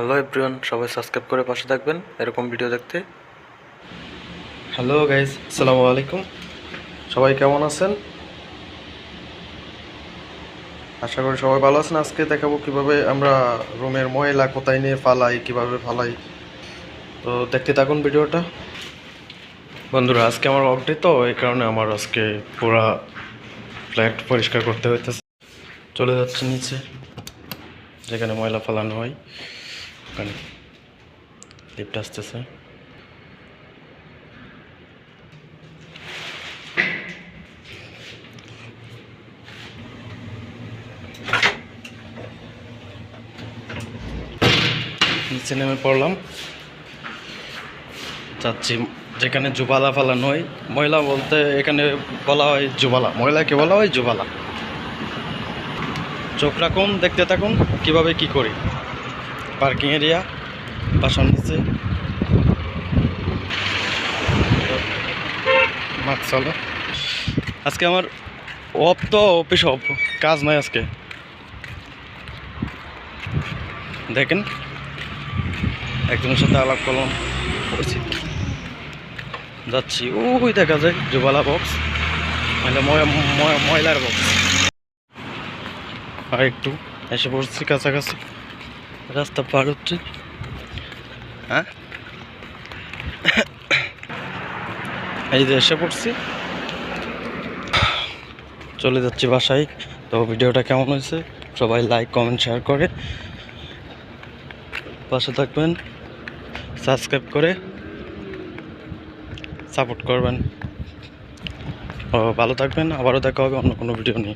Hello everyone সবাই subscribe করে পাশে থাকবেন, এরকম ভিডিও দেখতে। হ্যালো গাইজ আসসালামু আলাইকুম। সবাই কেমন আছেন? আশা করি সবাই ভালো আছেন। আজকে দেখাবো কীভাবে আমরা রুমের ময়লা কোথায় নিয়ে ফালাই, কীভাবে ফালাই। তো দেখতে থাকুন ভিডিওটা। বন্ধুরা, আজকে আমার অফ ডে তো, এই কারণে আমার আজকে পুরা ফ্ল্যাট পরিষ্কার করতে হইতেছে। চলে যাচ্ছে নিচে, যেখানে ময়লা ফালানো হয়। ওখানে। লিফট আসতেছে। নিচে নেমে পড়লাম। যাচ্ছি যেখানে জুবালা ফালানো হয়। ময়লা বলতে এখানে বলা হয় জুবালা। ময়লাকে বলা হয় জুবালা। চোখ রাখুন, দেখতে থাকুন, কীভাবে কি করি। পার্কিং এরিয়া, বাসার নিচে। আজকে আমার অফ তো অফিস অফ, কাজ নয় আজকে। দেখেন, একজনের সাথে আলাপ করলাম। যাচ্ছি। ওই দেখা যায়, জুবালা বক্স মানে ময়- ময়- ময়লার বক্স আর একটু এসে পড়ছি কাছাকাছি। রাস্তা পার হচ্ছে। হ্যাঁ? এই যে এসে পড়ছি। চলে যাচ্ছি বাসায়। তো ভিডিওটা কেমন হয়েছে? সবাই লাইক কমেন্ট শেয়ার করে। পাশে থাকবেন। সাবস্ক্রাইব করে। সাপোর্ট করবেন। ও ভালো থাকবেন। আবারও দেখা হবে অন্য কোনো ভিডিও নিয়ে।